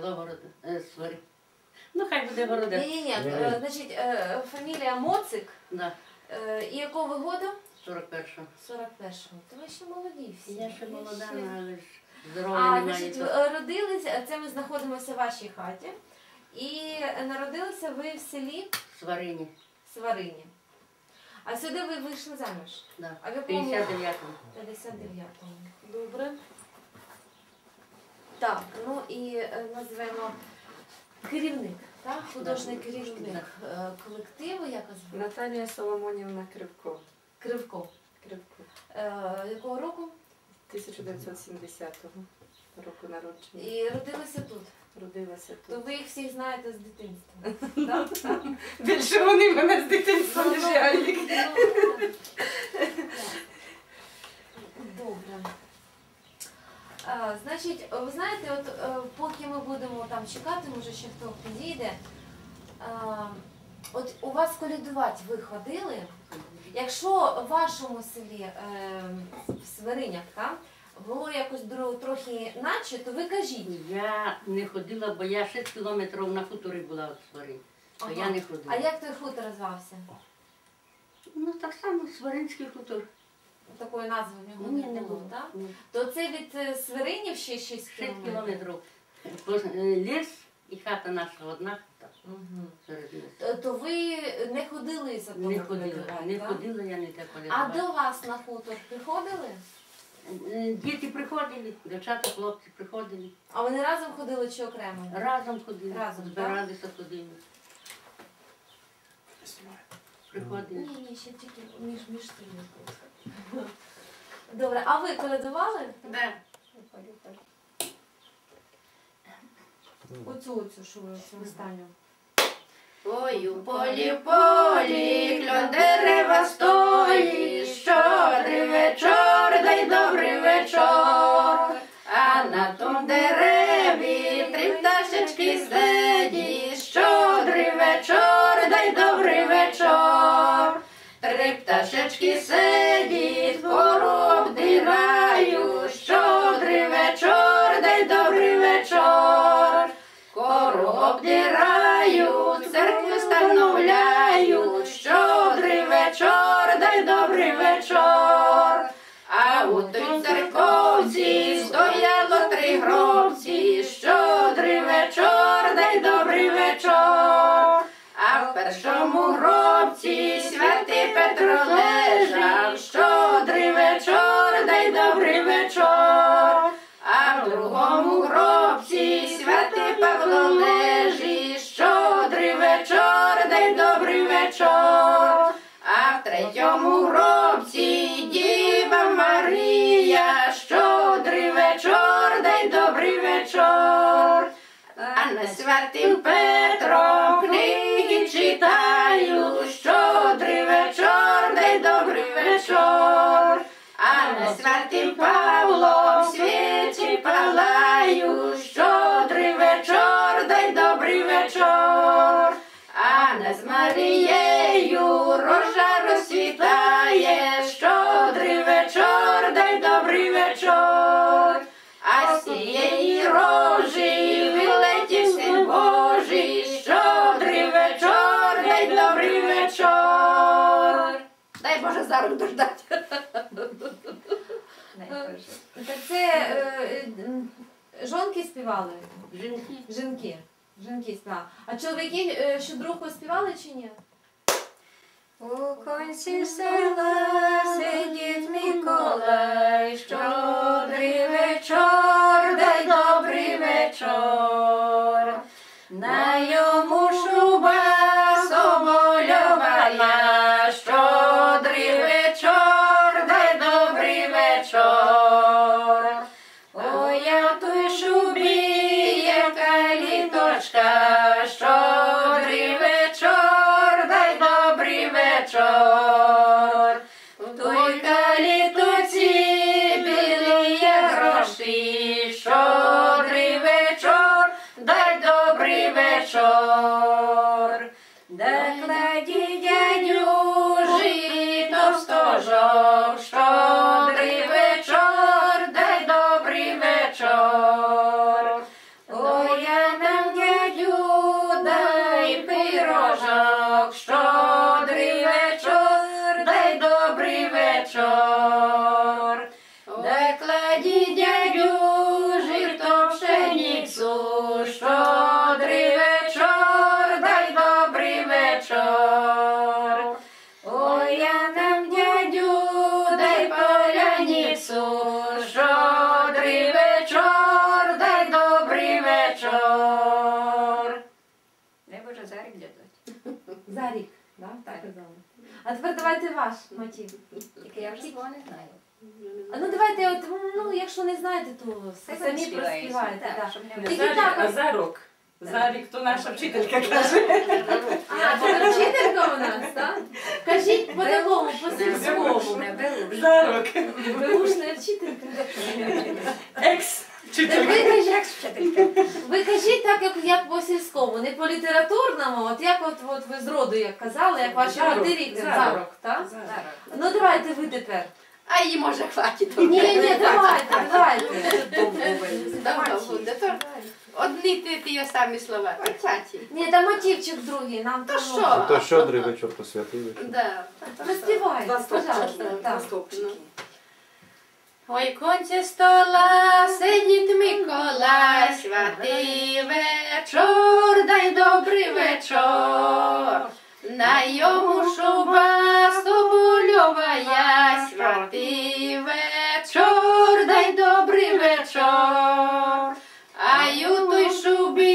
село Город... е, Свари. Ну, хай буде Городець. Ні, ні, ні. е, Значить, е, фамілія Моцик. Да, Е, І якого ви году? 41-го. 41-го. То ви ще молоді всі. Я ще Ви молода, ще- але ж здоров'я А, немає. значить, то- ви, е, родилися, це ми знаходимося в вашій хаті. І народилися ви в селі Сварині. Сварині. А сюди ви вийшли заміж? Да. А в якому? 59-му. 59-му. Добре. Так, ну і е, називаємо керівник, так? художній керівник е, колективу, як вас звати? Наталія Соломонівна Кривко. Кривко. Кривко. Е, якого року? 1970-го року народження. І родилися тут. Родилася То ви їх всіх знаєте з дитинства. Так? Більше вони мене з дитинства не жаль. Добре. А, значить, ви знаєте, от е, поки ми будемо там чекати, може ще хто підійде. А, от у вас колядувати ви ходили. Якщо в вашому селі е, в Свиринях там, було якось дро- трохи наче, то ви кажіть. Я не ходила, бо я 6 кілометрів на хуторі була Свари. То Ага. я не ходила. А як той хутор звався? Ну так само Сваринський хутор. Такої назви в нього Ні, не не було, так? Ні. То це від е, Свиринів ще 6 6 кілометрів? кілометрів. Е, Ліс і хата наша одна хата. Лісу. То- То ви не ходили за Не ходила, не так? ходила я ніде А до вас на хутор приходили? Діти приходили, дівчата, хлопці приходили. А вони разом ходили чи окремо? Разом ходили, Разом, збиралися ходили. Приходили. Ні, ні, ще тільки між між тими. Добре, а ви колядували? Да. Оцю, оцю, що ви оцю останню. Ой, у полі, полі, кльон дерева стоїть, щодрий вечор, дай добрий вечор. А на том дереві три пташечки сидять, пташечки сидять, хору обдирають, щодрий вечор, дай добрий вечор. Кору обдирають, церкву становляють, щодрий вечор, дай добрий вечор. А у той церковці стояло три гробці, щодрий вечор, дай добрий вечор. А в першому гробці святий Петро лежав, щодрий вечор, дай добрий вечор. А в другому гробці святий Павло лежить, щодрий вечор, дай добрий вечор. А в третьому гробці на святим Петром книги читаю, щодрий вечор, дай добрий вечор. А на святим Павлом свічі палаю, щодрий вечор, дай добрий вечор. А над Марією рожа розсвітає, щодрий вечор, дай добрий вечор. А з цієї рожі Боже за. Так це е, е, жонки співали? Жінки. Жінки. Жінки співали. А чоловіки е, щодруху співали чи ні? У конці села сидить Миколай, щодрий вечор, дай добрий вечор. На йому А тепер давайте ваш мотив. Тільки я вже свого не знаю. А ну давайте, от, ну якщо не знаєте, то Це самі співаєш, проспівайте. так, да. щоб не Тільки за так, рік, за рок. За рік, то наша вчителька каже. А, це вчителька у нас, так? Кажіть по-такому, по-сільському. Не. За рок. Вилушна вчителька. Екс. Ви Як вчителька? ви кажіть так, як, як по сільському, не по літературному, от як от, от ви з роду як казали, як ваші Зарок, матері, зарок. зарок, так? Ну давайте ви тепер. А їй може хватить. Ні, ні, давайте, давайте. Давай, буде. То Одні ті, ті самі слова. Ні, та мотивчик другий, нам то що? То щодрий вечір посвятий вечір. Да. Розпівайте, пожалуйста. Два Так. Ой, конці стола сидить Миколай, святий вечор, дай добрий вечор. На йому шуба собольовая, святий вечор, дай добрий вечор. А у той шубі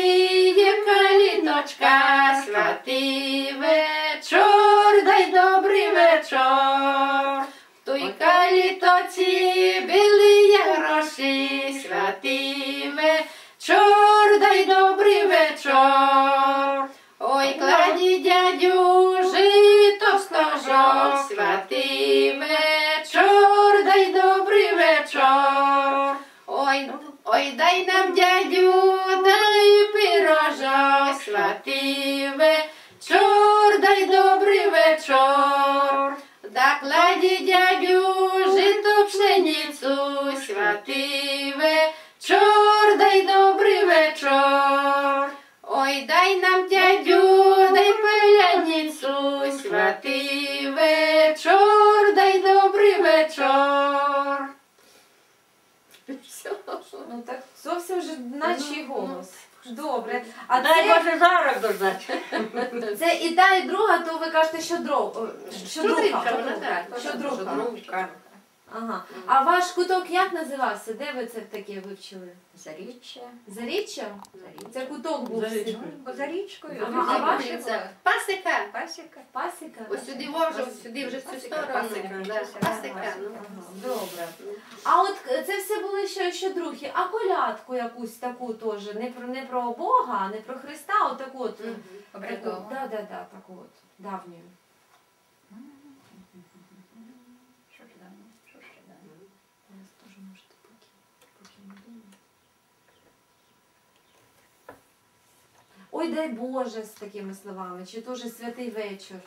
є каліточка, святий вечор, дай добрий вечор. В той били гроші, святий вечор, дай добрий вечор. Ой, кладі дядю, жито стожок, святий вечор, дай добрий вечор. Ой, ой, дай нам дядю, дай пирожок, святий вечор, дай добрий вечор. Да кладі дядю, жито пшеницю, святий вечор, дай добрий вечор. Ой, дай нам дядю, дай паляницю, святий вечор, дай добрий вечор. Ну так зовсім вже наче голос. Добре. А Дай це, Боже жарок дождати. це і та, і друга, то ви кажете, що дрова Що друга. Що друга. Ага. А ваш куток як називався? Де ви це таке вивчили? Заріччя. Заріччя? Це куток був. Ну, За річкою. Ага, а ваш? Це Пасика. Пасіка. Пасіка? Ось сюди вже, сюди вже в цю сторону. пасика. Да, Пасика. ну. Ага, Добре. А от е, це все були ще, ще другі. А колядку якусь таку теж, не про не про Бога, не про Христа, а от таку от. Таку, Обрядово. да, да, да, таку от давню. Що ж там? Що ж там? Теж можете поки, поки не думаю. Ой, дай Боже з такими словами, чи теж святий вечір.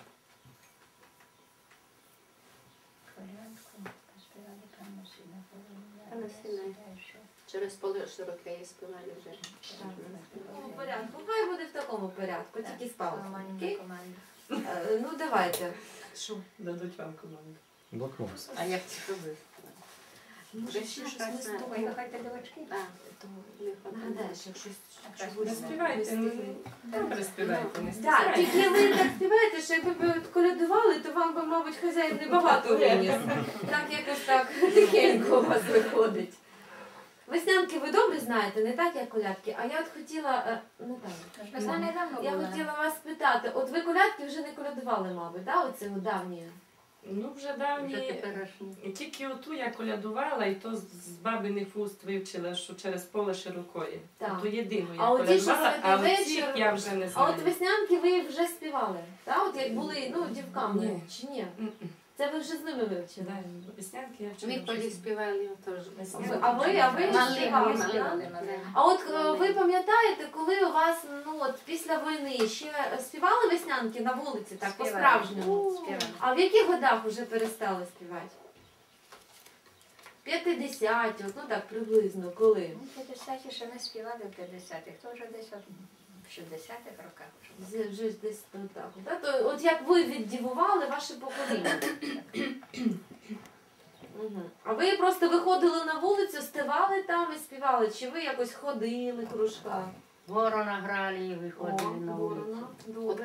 Через поле широке я співали вже. В порядку. Хай буде в такому порядку, тільки з команду. Е, Ну давайте. Дадуть вам команду. Блокнот. А як це робити? Вже ще щось. Нагадаєш, якщо співайте, ну, добре співайте, не Так, тільки ви так співаєте, що якби ви колядували, то вам би, мабуть, хазяїн небагато виніс. Так якось так тихенько у вас виходить. Веснянки ви добре знаєте, не так як колядки, а я от хотіла, е, Весна недавно я хотіла вас питати, от ви колядки вже не колядували, мабуть, да, оце от давні? Ну, вже давні. Тільки оту я колядувала, і то з бабиних уст вивчила, що через поле широкої. Так. То єдину я А колядувала, а «Святий оцих я вже не А от веснянки ви вже співали, так? От як були, ну, дівками, чи ні? Це ви вже з ними вивчили? Да, Веснянки я вчора Ми полі співали теж. Веснянки. А ви, а ви Мали, співали, мали, да? мали, мали. А от е, ви пам'ятаєте, коли у вас ну от після війни ще співали веснянки на вулиці, так Співали. по-справжньому? Співали. А в яких годах вже перестали співати? 50, от, ну так приблизно, коли? Ну, 50-ті ще не співали в 50-х, то вже десь от в 60-х роках. вже. З- Вже десь ну, так. Да? То, от як ви віддівували ваше покоління? Мгм. А ви просто виходили на вулицю, стивали там і співали? Чи ви якось ходили кружка? Ворона грали і виходили на вулицю. ворона, добре.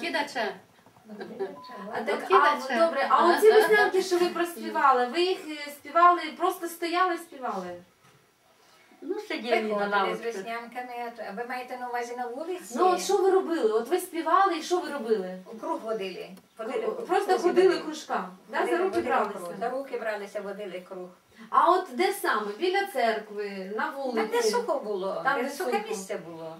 А так, а, добре, а оці веснянки, що ви проспівали, ви їх е, співали, просто стояли і співали? Ну, сиділи на Виходили з веснянками, а то- а ви маєте на увазі на вулиці? Ну от що ви робили? От ви співали і що ви робили? У круг водили. Водили Просто ходили водили. кружками, да? за Водили- руки водили круг. За бралися. руки бралися, водили круг. А от де саме? Біля церкви, на Там, вулиці? де сухо було, Там, де де сухе сухо. місце було.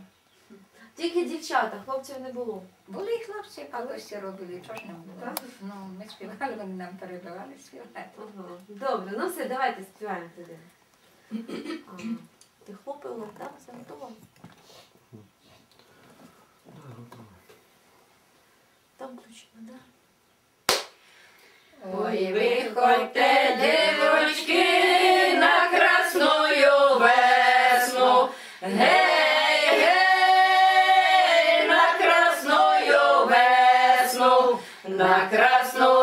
Тільки дівчата, хлопців не було. Були і хлопці, пакості робили, чого ж не було. Так. Ну, ми співали, вони нам перебивали співати. Ага. Добре, ну все, давайте співаємо тоді. Ти хлопила, так? Все готово? Там включено, да? Ой, виходьте, дівочки, на красную весну. Гей, гей, на красную весну, на красную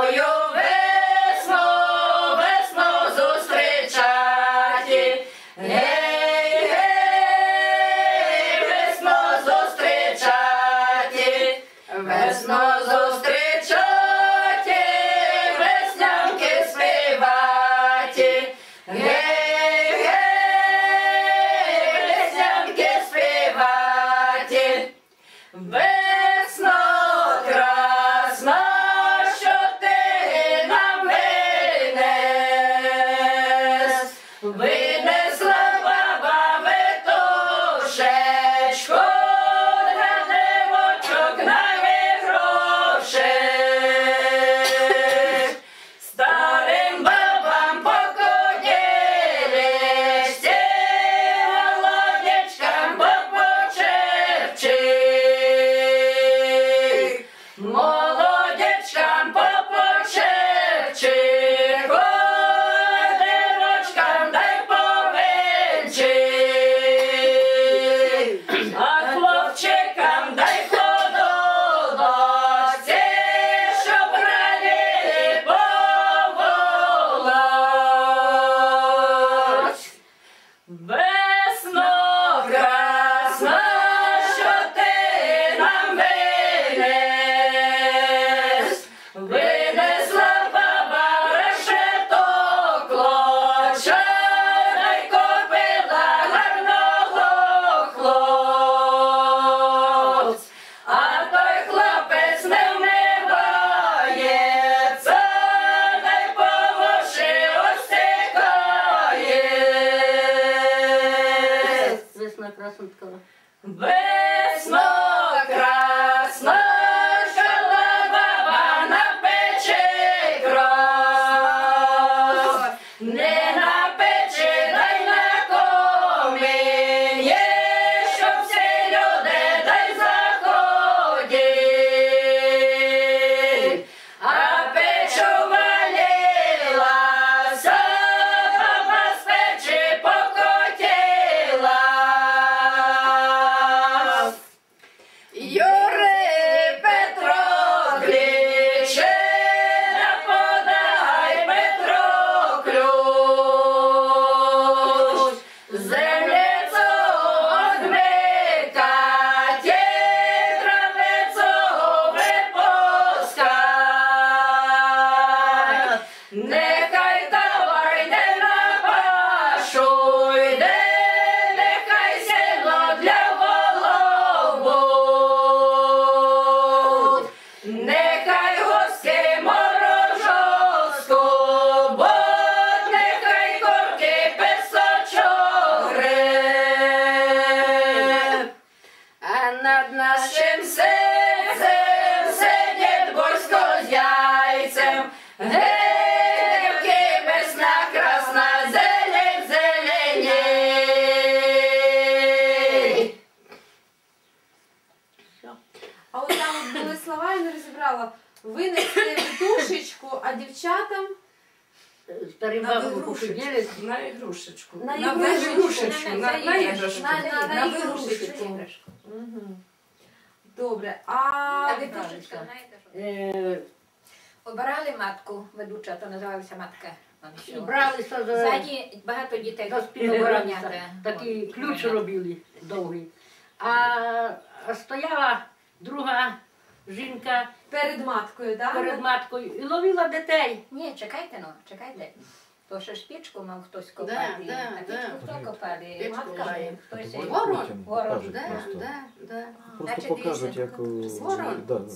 співати. Весно дівчатам Старим На посиділи. На ігрушечку. На ігрушечку. На- іграшку. На-. Угу. Добре. А А знаєте що? Е, Обирали матку, ведуча, то називалася матка. Бралися за, Ззаді багато дітей обороняти. Такий ключ робили довгий. А стояла друга жінка перед маткою, так? перед маткою і ловила дітей. Ні, чекайте ну, чекайте. То ще ж пічку мав хтось копати. да, а да. пічку хто копали? Пічку Матка ж, хтось. Потім Ворон. Ворон. Да, просто. да, да. Просто Значить, покажуть, дивіться, як... е, Ворон. Да, да.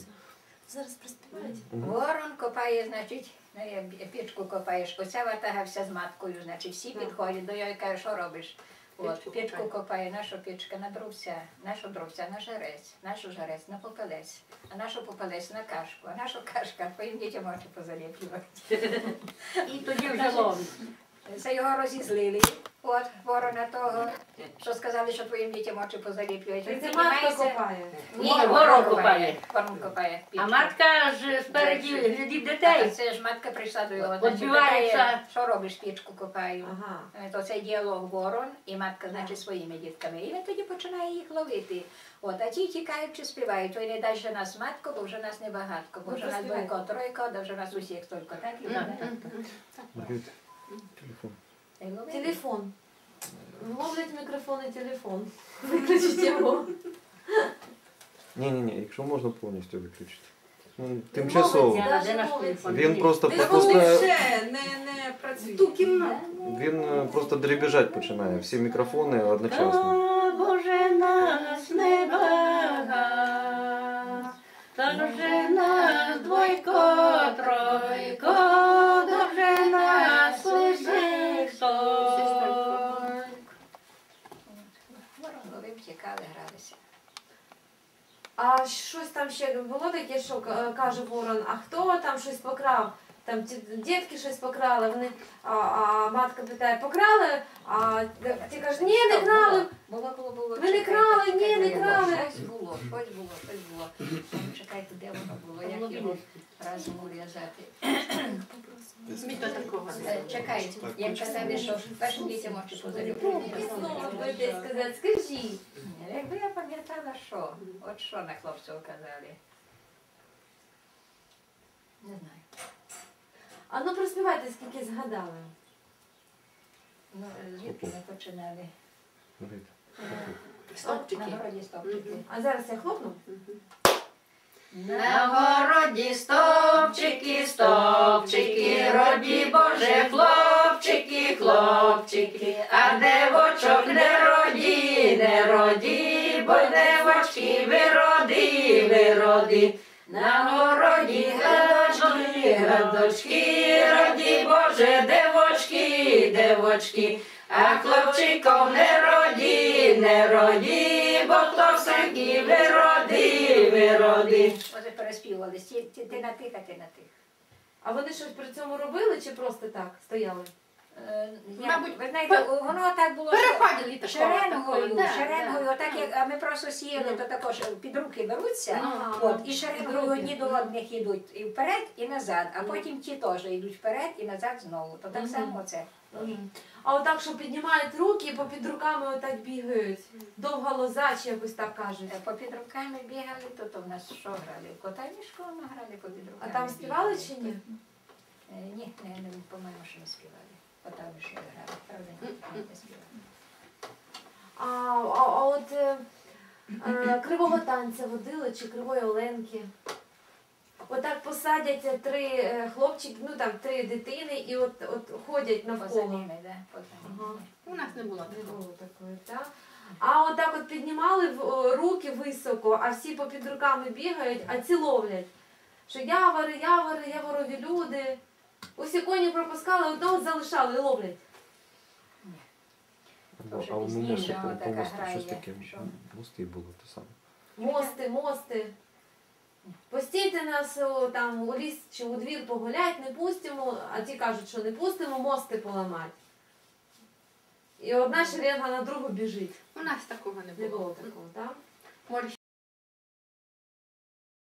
Зараз приспівають. Ворон копає, значить, ну, як пічку копаєш. Оця ватага вся з маткою, значить, всі підходять до його і кажуть, що робиш? От, Пічку копає. наша пічка на дровця, наша дровця на жарець, нашу жарець на попелець, а нашу попелець на кашку, а нашу кашка твоїм дітям очі позаліплювати. І тоді вже ловить. Це його розізлили. От ворона того, що сказали, що твоїм дітям очі позаліплюють. Це матка копає. Ні, Ворон ворон копає. Ворон копає. А матка ж спереді глядить А дітей. це ж матка прийшла до його, відбивається. що робиш, пічку копаю. Ага. То це діалог ворон і матка, значить, своїми дітками. І він тоді починає їх ловити. От, а ті тікають чи співають. Ой, не дай же нас матко, бо вже нас небагатко, бо вже нас двойко, тройко, да вже нас усіх тільки. Так і Да. вони. Маргарита, телефон. Та й ловили. Телефон. Ловлять мікрофон і телефон. Виключіть його. Ні-ні-ні, якщо можна повністю виключити. Ну, Мовиться. Тимчасово. Да. Де наш телефон? Він просто Вони пропускає, ще не, не працюють. Ту кімнату. він е, просто дребіжать починає. Всі мікрофони одночасно. Та Боже нас не бага, та вже нас двойко, тройко, А щось там ще було таке, що е, каже ворон, а хто там щось покрав? Там ті дітки щось покрали, вони, а, а матка питає, покрали? А ті кажуть, ні, не крали. Було, було, було. Ви не крали, ні, не крали. Щось було, щось було, щось було. Ну, Чекайте, де воно було, як його разом Е, Чекайте, як казали, що першим дітям очі Знову позалюбили. будете сказати. Якби я пам'ятала, що, от що на хлопців казали. Не знаю. А ну проспівайте, скільки згадали. Ну, звідки ми починали? Маргарита. Стопчики. На городі стопчики. А зараз я хлопну. На городі стопчики, стопчики, роді Боже, хлопчики, хлопчики, а девочок вироди. На городі гадочки, гадочки, роді Боже, девочки, девочки, а хлопчиков не роді, не роді, бо хто всякі вироди, вироди. Оце переспівали. Ти на тих, а ти на тих. А вони щось при цьому робили чи просто так стояли? Е, Мабуть, ви знаєте, воно так було. Переходили такого. Шеренгою, да, шеренгою, да, отак як а ми просто сіяли, то також під руки беруться. От, і шеренгою одні до одних йдуть і вперед, і назад, а потім ті теж йдуть вперед і назад знову. То так само це. А отак, що піднімають руки і попід руками отак бігають. Довга лоза чи якось так кажуть. Е, Попід руками бігали, то, то в нас що грали? В кота і мішку ми грали попід А там співали чи ні? Е, Ні, не, по-моєму, що не співали. Правда, не співали. А, а, а от е, е, кривого танця водили чи кривої оленки. Отак посадять три е, хлопчики, ну там три дитини, і от, от ходять Поза навколо. ними, да. Ага. У нас не було Не такого. було такої, так? А отак от піднімали в- о, руки високо, а всі попід руками бігають, а ці ловлять. Що явори, явори, яворові люди. Усі коні пропускали, одного залишали і ловлять. А пізніше мосту, вона по, по мосту щось таке. що? Мости було те саме. Мости, мости. Постійте нас о, там у ліс чи у двір погулять, не пустимо, а ті кажуть, що не пустимо, мости поламати. І одна шеренга на другу біжить. У нас такого не Не було. було такого, так? Може,